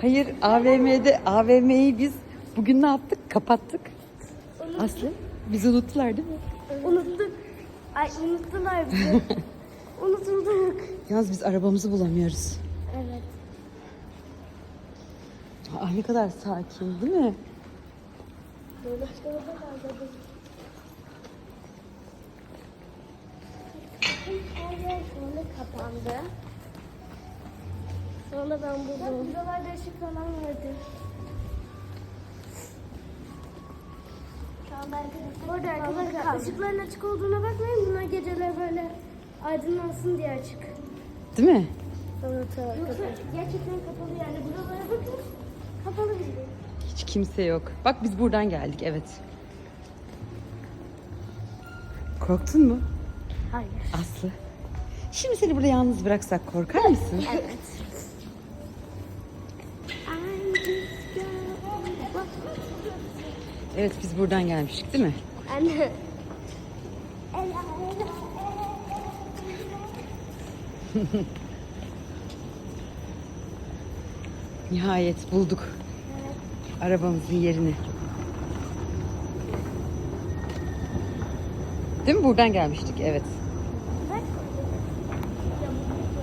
Hayır AVM'de AVM'yi biz bugün ne yaptık? Kapattık. Aslı bizi unuttular değil mi? Unuttuk. Ay unuttular bizi. Unutulduk. Yalnız biz arabamızı bulamıyoruz. Evet. Aa, ne kadar sakin değil mi? Her yer sonra kapandı. Sonra ben buldum. Buralarda ışık falan vardı. Orada arkadaşlar ışıkların açık olduğuna bakmayın. Bunlar geceler böyle aydınlansın diye açık. Değil mi? Evet Yoksa gerçekten kapalı yani. Buralara bakın. Kapalı bir şey. Hiç kimse yok. Bak biz buradan geldik evet. Korktun mu Hayır. Aslı? Şimdi seni burada yalnız bıraksak korkar mısın? Evet. Evet biz buradan gelmiştik değil mi? Anne. Nihayet bulduk arabamızın yerini. Değil mi? Buradan gelmiştik evet.